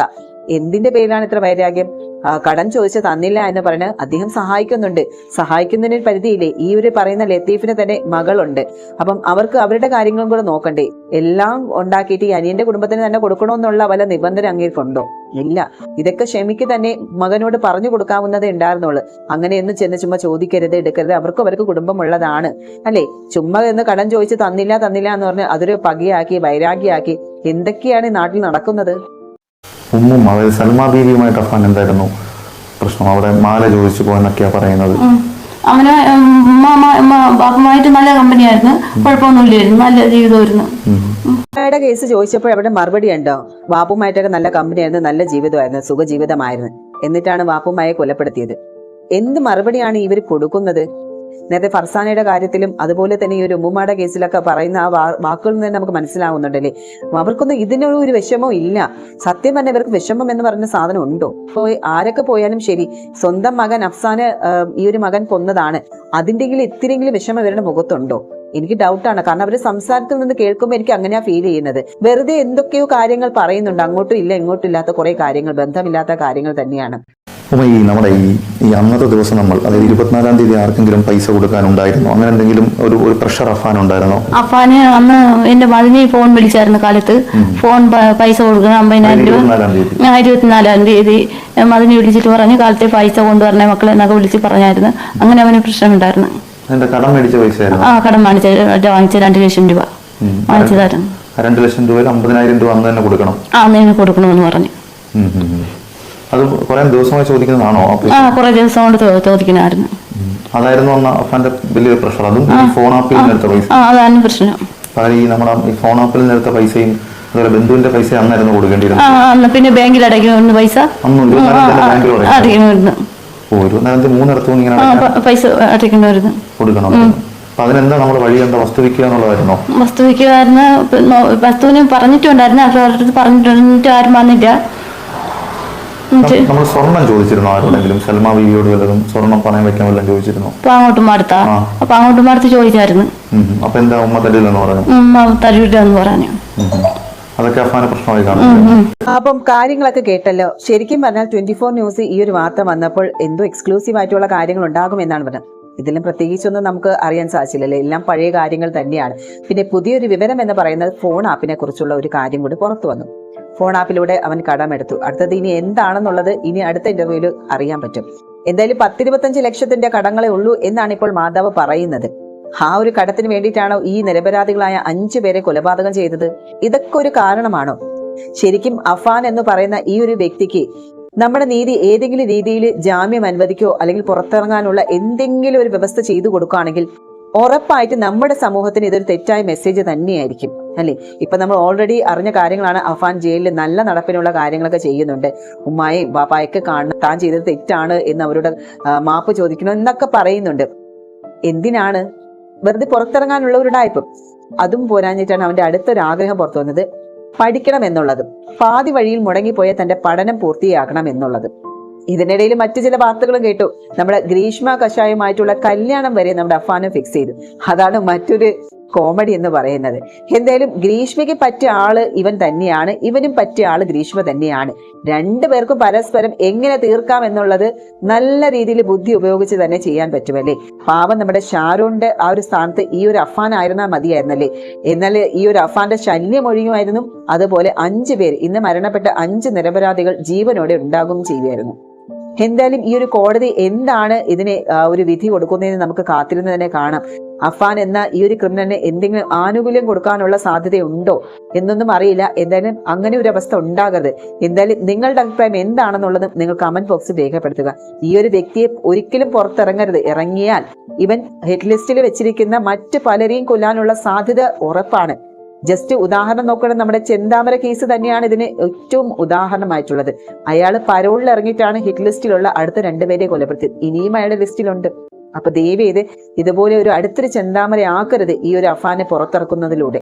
എന്തിന്റെ പേരിലാണ് ഇത്ര വൈരാഗ്യം? കടം ചോദിച്ച് തന്നില്ല എന്ന് പറഞ്ഞ് അദ്ദേഹം സഹായിക്കുന്നുണ്ട്. സഹായിക്കുന്നതിന് പരിധിയില്ലേ? ഈ ഒരു പറയുന്ന ലത്തീഫിന് തന്നെ മകളുണ്ട്. അപ്പം അവർക്ക് അവരുടെ കാര്യങ്ങളും കൂടെ നോക്കണ്ടേ? എല്ലാം ഉണ്ടാക്കിയിട്ട് ഈ അനിയന്റെ കുടുംബത്തിന് തന്നെ കൊടുക്കണമെന്നുള്ള വല്ല നിബന്ധന അങ്ങേക്കുണ്ടോ ഇല്ല. ഇതൊക്കെ ക്ഷമിക്ക് തന്നെ മകനോട് പറഞ്ഞു കൊടുക്കാവുന്നതേ ഉണ്ടായിരുന്നുള്ളൂ. അങ്ങനെ അങ്ങനെയൊന്നും ചെന്ന് ചുമ്മാ ചോദിക്കരുത് എടുക്കരുത്. അവർക്കും അവർക്ക് കുടുംബമുള്ളതാണ്. അല്ലേ? ചുമ്മാ എന്ന് കടം ചോദിച്ച് തന്നില്ല തന്നില്ല എന്ന് പറഞ്ഞ് അതൊരു പകയാക്കി വൈരാഗ്യമാക്കി എന്തൊക്കെയാണ് ഈ നാട്ടിൽ നടക്കുന്നത്? ഉമ്മും അതായത് സൽമാ ബീവിയുമായിട്ട് അഫാൻ എന്തായിരുന്നു പ്രശ്നം? അവിടെ മാല ചോദിച്ചു പോകാനൊക്കെയാ പറയുന്നത്. അവന് ബാപ്പുമായിട്ട് നല്ല കമ്പനിയായിരുന്നു കുഴപ്പമൊന്നുമില്ലായിരുന്നു. നല്ല ജീവിതമായിരുന്നു. അമ്മയുടെ കേസ് ചോദിച്ചപ്പോൾ അവിടെ മറുപടി ഉണ്ടോ? വാപ്പുമായിട്ടൊക്കെ നല്ല കമ്പനിയായിരുന്നു നല്ല ജീവിതമായിരുന്നു സുഖജീവിതമായിരുന്നു. എന്നിട്ടാണ് ബാപ്പുമായെ കൊലപ്പെടുത്തിയത്. എന്ത് മറുപടിയാണ് ഇവർ കൊടുക്കുന്നത്? നേരത്തെ ഫർസാനയുടെ കാര്യത്തിലും അതുപോലെ തന്നെ ഈ ഒരു ഉമ്മുമ്മയുടെ കേസിലൊക്കെ പറയുന്ന ആ വാക്കുകൾ നിന്ന് നമുക്ക് മനസ്സിലാവുന്നുണ്ടല്ലേ? അവർക്കൊന്നും ഇതിനൊരു ഒരു വിഷമവും ഇല്ല. സത്യം തന്നെ ഇവർക്ക് വിഷമം എന്ന് പറയുന്ന സാധനം ഉണ്ടോ? പോയി ആരൊക്കെ പോയാലും ശരി സ്വന്തം മകൻ അഫ്സാന് ഈ ഒരു മകൻ കൊന്നതാണ്. അതിന്റെങ്കിലും ഇത്തിരിയെങ്കിലും വിഷമം ഇവരുടെ മുഖത്തുണ്ടോ? എനിക്ക് ഡൗട്ടാണ്. കാരണം അവർ സംസാരത്തിൽ നിന്ന് കേൾക്കുമ്പോൾ എനിക്ക് അങ്ങനെയാ ഫീൽ ചെയ്യുന്നത്. വെറുതെ എന്തൊക്കെയോ കാര്യങ്ങൾ പറയുന്നുണ്ട്. അങ്ങോട്ടും ഇല്ല ഇങ്ങോട്ടും ഇല്ലാത്ത കുറെ കാര്യങ്ങൾ ബന്ധമില്ലാത്ത കാര്യങ്ങൾ തന്നെയാണ്. അപ്പൊ ഈ നമ്മുടെ ഈ ഈ അന്നത്തെ ദിവസം നമ്മൾ അതായത് ഇരുപത്തിനാലാം തീയതി ആർക്കെങ്കിലും പൈസ കൊടുക്കാനുണ്ടായിരുന്നോ? അങ്ങനെ എന്തെങ്കിലും ഒരു ഒരു പ്രഷർ അഫാൻ ഉണ്ടായിരുന്നോ? അഫാന് അന്ന് എന്റെ മതിനി ഫോൺ വിളിച്ചായിരുന്നു കാലത്ത്. ഫോൺ പൈസ കൊടുക്കണം അമ്പതിനായിരം രൂപ. ഇരുപത്തിനാലാം തീയതി. മതിനി വിളിച്ചിട്ട് പറഞ്ഞു കാലത്തെ പൈസ കൊണ്ടുവരണേ മക്കളെ എന്നൊക്കെ വിളിച്ച് പറഞ്ഞായിരുന്നു. അങ്ങനെ അവന് പ്രശ്നമുണ്ടായിരുന്നു. കടം മേടിച്ച പൈസ ആ കടം വാങ്ങിച്ച വാങ്ങിച്ച രണ്ട് ലക്ഷം രൂപ. വാങ്ങിച്ചതായിരുന്നു. രണ്ട് ലക്ഷം രൂപയിൽ അമ്പതിനായിരം രൂപ അന്ന് തന്നെ കൊടുക്കണം. ആ അന്ന് കൊടുക്കണമെന്ന് പറഞ്ഞു. അത് കുറെ ദിവസമായി ചോദിക്കുന്നതാണോ ആ കുറേ ദിവസം കൊണ്ട് ചോ- അതായിരുന്നു അന്ന് അഫാന്റെ വലിയൊരു പ്രഷർ അതും ഈ ഫോൺ ആപ്പിൽ നിന്ന് പൈസ. ആ അതാണ് പ്രശ്നം. പകരം ഈ നമ്മുടെ ഈ ഫോൺ ആപ്പിൽ നിന്ന് പൈസയും അതുപോലെ ബന്ധുവിന്റെ പൈസ അന്നായിരുന്നു കൊടുക്കേണ്ടിയിരുന്നത്. പിന്നെ ബാങ്കിൽ അടയ്ക്കുന്ന പൈസ. അടയ്ക്കണമായിരുന്നു ഓ ഇരുപത്തിനാലഞ്ച് മൂന്നിടത്തും ഇങ്ങനെ പൈസ അടയ്ക്കണമായിരുന്നു കൊടുക്കണം അതിനെന്താ നമ്മുടെ വഴി എന്താ? വസ്തു വിൽക്കുക എന്നുള്ളതായിരുന്നോ? വസ്തു വയ്ക്കുമായിരുന്നു വസ്തുവിന് പറഞ്ഞിട്ടുണ്ടായിരുന്നു. അവരുടെ അടുത്ത് പറഞ്ഞിട്ട് ആരും വന്നില്ല. നമ്മൾ സ്വർണം ചോദിച്ചിരുന്നോ ആരോടെങ്കിലും? സൽമ ബീവിയോട് വല്ലതും സ്വർണം പണയം വെക്കാൻ വല്ലതും ചോദിച്ചിരുന്നോ? അപ്പോൾ അങ്ങോട്ടും മടുത്താ. അപ്പൊ അപ്പോൾ അങ്ങോട്ടും മടുത്ത് ചോദിച്ചായിരുന്നു. അപ്പൊ എന്താ ഉമ്മ തരില്ലെന്ന് പറഞ്ഞു? ഉമ്മ തരൂല്ല എന്ന് പറഞ്ഞു. ഉം. അതൊക്കെ അഫാന പ്രശ്നമായി അപ്പം കാര്യങ്ങളൊക്കെ കേട്ടല്ലോ. ശരിക്കും പറഞ്ഞാൽ ട്വന്റി ഫോർ ന്യൂസ് ഈ ഒരു വാർത്ത വന്നപ്പോൾ എന്തോ എക്സ്ക്ലൂസീവ് ആയിട്ടുള്ള കാര്യങ്ങൾ ഉണ്ടാകും എന്നാണ് പറഞ്ഞത്. ഇതിലും പ്രത്യേകിച്ചൊന്നും നമുക്ക് അറിയാൻ സാധിച്ചില്ലല്ലോ. എല്ലാം പഴയ കാര്യങ്ങൾ തന്നെയാണ്. പിന്നെ പുതിയൊരു വിവരം എന്ന് പറയുന്നത് ഫോൺ ആപ്പിനെ കുറിച്ചുള്ള ഒരു കാര്യം കൂടി പുറത്തു വന്നു. ഫോൺ ആപ്പിലൂടെ അവൻ കടമെടുത്തു. അടുത്തത് ഇനി എന്താണെന്നുള്ളത് ഇനി അടുത്ത ഇന്റർവ്യൂവിൽ അറിയാൻ പറ്റും. എന്തായാലും പത്തിരുപത്തഞ്ച് ലക്ഷത്തിന്റെ കടങ്ങളെ ഉള്ളൂ എന്നാണ് ഇപ്പോൾ മാധവ് പറയുന്നത്. ആ ഒരു കടത്തിന് വേണ്ടിയിട്ടാണോ ഈ നിരപരാധികളായ അഞ്ചു പേരെ കൊലപാതകം ചെയ്തത്? ഇതൊക്കെ ഒരു കാരണമാണോ? ശരിക്കും അഫാൻ എന്ന് പറയുന്ന ഈ ഒരു വ്യക്തിക്ക് നമ്മുടെ നീതി ഏതെങ്കിലും രീതിയിൽ ജാമ്യം അനുവദിക്കോ അല്ലെങ്കിൽ പുറത്തിറങ്ങാനുള്ള എന്തെങ്കിലും ഒരു വ്യവസ്ഥ ചെയ്തു കൊടുക്കുകയാണെങ്കിൽ ഉറപ്പായിട്ട് നമ്മുടെ സമൂഹത്തിന് ഇതൊരു തെറ്റായ മെസ്സേജ് തന്നെയായിരിക്കും. അല്ലേ? ഇപ്പം നമ്മൾ ഓൾറെഡി അറിഞ്ഞ കാര്യങ്ങളാണ് അഫാൻ ജയിലിൽ നല്ല നടപ്പിനുള്ള കാര്യങ്ങളൊക്കെ ചെയ്യുന്നുണ്ട്. ഉമ്മായി ബാപ്പായൊക്കെ കാണുന്ന താൻ ചെയ്തത് തെറ്റാണ് എന്ന് അവരോട് മാപ്പ് ചോദിക്കണം എന്നൊക്കെ പറയുന്നുണ്ട്. എന്തിനാണ്? വെറുതെ പുറത്തിറങ്ങാനുള്ള ഒരു ഡായ്പ് അതും പോരാഞ്ഞിട്ടാണ് അവന്റെ അടുത്തൊരു ആഗ്രഹം പുറത്തു വന്നത്. പഠിക്കണം എന്നുള്ളത്. പാതി വഴിയിൽ മുടങ്ങിപ്പോയ തന്റെ പഠനം പൂർത്തിയാക്കണം എന്നുള്ളത്. ഇതിനിടയിൽ മറ്റു ചില വാർത്തകളും കേട്ടു. നമ്മുടെ ഗ്രീഷ്മ കഷായമായിട്ടുള്ള കല്യാണം വരെ നമ്മുടെ അഫാനും ഫിക്സ് ചെയ്തു. അതാണ് മറ്റൊരു കോമഡി എന്ന് പറയുന്നത്. എന്തായാലും ഗ്രീഷ്മയ്ക്ക് പറ്റിയ ആൾ ഇവൻ തന്നെയാണ്. ഇവനും പറ്റിയ ആൾ ഗ്രീഷ്മ തന്നെയാണ്. രണ്ടുപേർക്കും പരസ്പരം എങ്ങനെ തീർക്കാം എന്നുള്ളത് നല്ല രീതിയിൽ ബുദ്ധി ഉപയോഗിച്ച് തന്നെ ചെയ്യാൻ പറ്റുമല്ലേ? പാവം നമ്മുടെ ഷാരൂണിന്റെ ആ ഒരു സ്ഥാനത്ത് ഈ ഒരു അഫാൻ ആയിരുന്നാൽ മതിയായിരുന്നല്ലേ? എന്നാൽ ഈ ഒരു അഫാന്റെ ശല്യം ഒഴിയുമായിരുന്നു. അതുപോലെ അഞ്ചു പേര് ഇന്ന് മരണപ്പെട്ട അഞ്ച് നിരപരാധികൾ ജീവനോടെ ഉണ്ടാകും ചെയ്യുമായിരുന്നു എന്തായാലും ഈ ഒരു കോടതി എന്താണ് ഇതിന് ഒരു വിധി കൊടുക്കുന്നതെന്ന് നമുക്ക് കാത്തിരുന്ന് തന്നെ കാണാം. അഫാൻ എന്ന ഈ ഒരു ക്രിമിനലിന് എന്തെങ്കിലും ആനുകൂല്യം കൊടുക്കാനുള്ള സാധ്യതയുണ്ടോ എന്നൊന്നും അറിയില്ല. എന്തായാലും അങ്ങനെ ഒരു അവസ്ഥ ഉണ്ടാകരുത്. എന്തായാലും നിങ്ങളുടെ അഭിപ്രായം എന്താണെന്നുള്ളത് നിങ്ങൾ കമന്റ് ബോക്സിൽ രേഖപ്പെടുത്തുക. ഈ ഒരു വ്യക്തിയെ ഒരിക്കലും പുറത്തിറങ്ങരുത്. ഇറങ്ങിയാൽ ഇവൻ ഹെഡ് ലിസ്റ്റിൽ വെച്ചിരിക്കുന്ന മറ്റ് പലരെയും കൊല്ലാനുള്ള സാധ്യത ഉറപ്പാണ്. ജസ്റ്റ് ഉദാഹരണം നോക്കണം നമ്മുടെ ചെന്താമര കേസ് തന്നെയാണ് ഇതിന് ഏറ്റവും ഉദാഹരണമായിട്ടുള്ളത്. അയാൾ പരോളിൽ ഇറങ്ങിയിട്ടാണ് ഹിറ്റ് ലിസ്റ്റിലുള്ള അടുത്ത രണ്ടുപേരെ കൊലപ്പെടുത്തിയത്. ഇനിയും അയാളുടെ ലിസ്റ്റിലുണ്ട് അപ്പൊ ദയവ് ചെയ്ത് ഇതുപോലെ ഒരു അടുത്തൊരു ചെന്താമര ആക്കരുത് ഈ ഒരു അഫാനെ പുറത്തിറക്കുന്നതിലൂടെ.